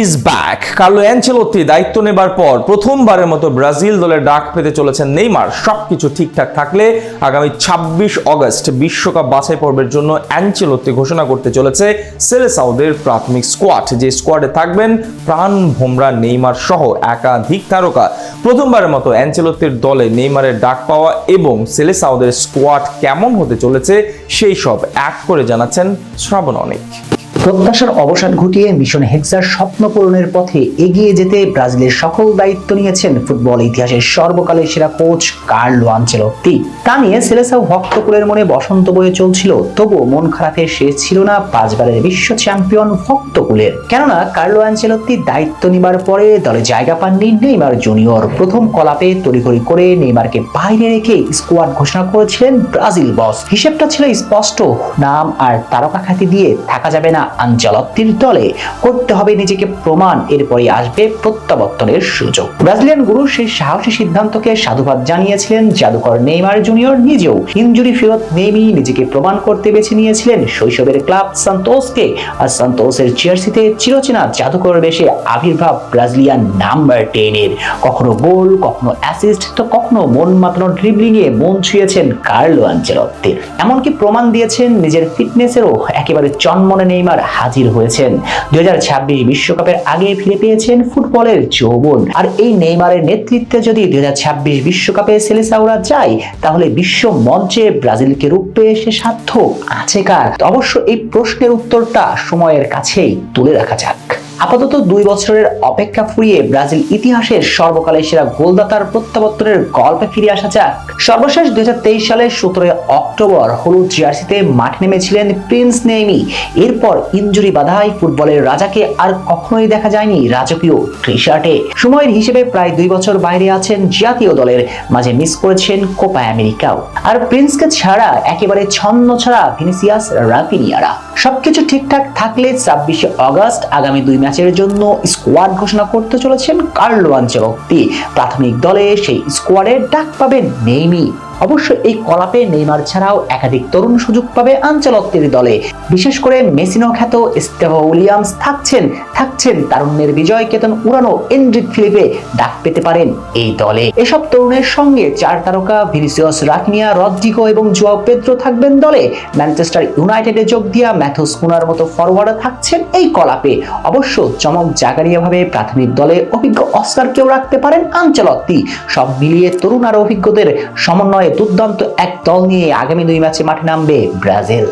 Is back Carlo Ancelotti দায়িত্ব নেবার পর প্রথমবারের মতো ব্রাজিল দলের ডাক পেতে চলেছেন নেইমার। সবকিছু ঠিকঠাক থাকলে আগামী ছাব্বিশ অগস্ট বিশ্বকাপ বাছাই পর্বের জন্য অ্যাঞ্চেলোত্তি ঘোষণা করতে চলেছে সেলেসাউদের প্রাথমিক স্কোয়াড। যে স্কোয়াডে থাকবেন প্রাণ ভোমরা নেইমার সহ একাধিক তারকা। প্রথমবারের মতো অ্যাঞ্চেলোত্তির দলে নেইমারের ডাক পাওয়া এবং সেলেসাউদের স্কোয়াড কেমন হতে চলেছে সেই সব এক করে জানাচ্ছেন শ্রাবণ অনেক। প্রত্যাশার অবসান ঘটিয়ে মিশন হেক্সার স্বপ্ন পূরণের পথে এগিয়ে যেতে ব্রাজিলের সকল দায়িত্ব নিয়েছেন ফুটবল ইতিহাসের সর্বকালের সেরা কোচ কার্লো আনচেলত্তি। তা নিয়ে সেলেসাও ভক্তকুলের মনে বসন্ত বয়ে চলছিল, তবুও মন খারাপের শেষ ছিল না পাঁচবারের বিশ্ব চ্যাম্পিয়ন ভক্তকুলের কেননা কার্লো আনচেলত্তি দায়িত্ব নেবার পরে দলে জায়গা পাননি নেইমার জুনিয়র। প্রথম কলাপে তড়িঘড়ি করে নেইমারকে বাইরে রেখে স্কোয়াড ঘোষণা করেছিলেন ব্রাজিল বস। হিসেবটা ছিল স্পষ্ট, নাম আর তারকা খ্যাতি দিয়ে থাকা যাবে না। আঞ্চলত্তির দলে করতে হবে নিজেকে প্রমাণ। আসবে প্রত্যাবর্তনের সুযোগ। ব্রাজিলিয়ান গুরু সেই সাহসী সিদ্ধান্তকে সাধুবাদ জানিয়েছিলেন জাদুকর নেইমার জুনিয়র। নিজেও ইনজুরি ফেরত নিজেকে প্রমাণ করতে বেছে নিয়েছিলেন শৈশবের ক্লাব আর জার্সিতে চিরচেনা জাদুকর বেশে আবির্ভাব ব্রাজিলিয়ান নাম্বার টেনের। কখনো গোল, কখনো অ্যাসিস্ট তো কখনো মন মাতানো ড্রিবলিং এ মন ছুঁয়েছেন কার্লো আঞ্চেলত্তির। এমনকি প্রমাণ দিয়েছেন নিজের ফিটনেসেরও একেবারে চনমনে নেইমার। হাজির হয়েছেন। দুই বিশ্বকাপের আগে ফিরে পেয়েছেন ফুটবলের যৌবন। আর এই নেইমারের নেতৃত্বে যদি দুই বিশ্বকাপে সেলেসাওরা যায়, তাহলে বিশ্ব মঞ্চে ব্রাজিলকে রূপে সে সার্থক আছে কার? অবশ্য এই প্রশ্নের উত্তরটা সময়ের কাছেই তুলে রাখা যাক। আপাতত দুই বছরের অপেক্ষা ফুরিয়ে ব্রাজিল ইতিহাসের সর্বকালের সেরা গোলদাতার প্রত্যাবর্তনের গল্পে ফিরে আসা যাক। সর্বশেষ দুই হাজার তেইশ সালের সতেরোই অক্টোবর হলুদ জার্সিতে মাঠে নেমেছিলেন প্রিন্স নেইমি। এরপর ইঞ্জুরি বাধায় ফুটবলের রাজাকে আর কখনোই দেখা যায়নি রাজকীয় টি শার্টে সময়ের হিসেবে প্রায় দুই বছর বাইরে আছেন জাতীয় দলের, মাঝে মিস করেছেন কোপা আমেরিকাও। আর প্রিন্সকে ছাড়া একেবারে ছন্ন ছাড়া ভিনিসিয়াস রাফিনিয়ারা। সবকিছু ঠিকঠাক থাকলে ছাব্বিশে অগস্ট আগামী দুই ম্যাচের জন্য স্কোয়াড ঘোষণা করতে চলেছেন কার্লো আনচেলত্তি প্রাথমিক দলে সেই স্কোয়াডের ডাক পাবেন নেইমি। অবশ্য এই কলাপে নেইমার ছাড়াও একাধিক তরুণ সুযোগ পাবে আঞ্চলত্বের দলে। বিশেষ করে মেসিনো খ্যাত স্টেভো উইলিয়ামস থাকছেন থাকছেন তারুণ্যের বিজয় কেতন উড়ানো এন্ড্রিক ফিলিপে ডাক পেতে পারেন এই দলে। এসব তরুণের সঙ্গে চার তারকা ভিনিসিয়াস রাকিনিয়া রদ্রিগো এবং জুয়াও পেদ্রো থাকবেন দলে। ম্যানচেস্টার ইউনাইটেডে যোগ দিয়া ম্যাথুস কুনার মতো ফরওয়ার্ড থাকছেন এই কলাপে। অবশ্য চমক জাগারিয়া ভাবে প্রাথমিক দলে অভিজ্ঞ অস্কারকেও রাখতে পারেন আঞ্চলত্তি। সব মিলিয়ে তরুণ আর অভিজ্ঞদের সমন্বয়ে দুর্দান্ত এক দল নিয়ে আগামী দুই ম্যাচে মাঠে নামবে ব্রাজিল।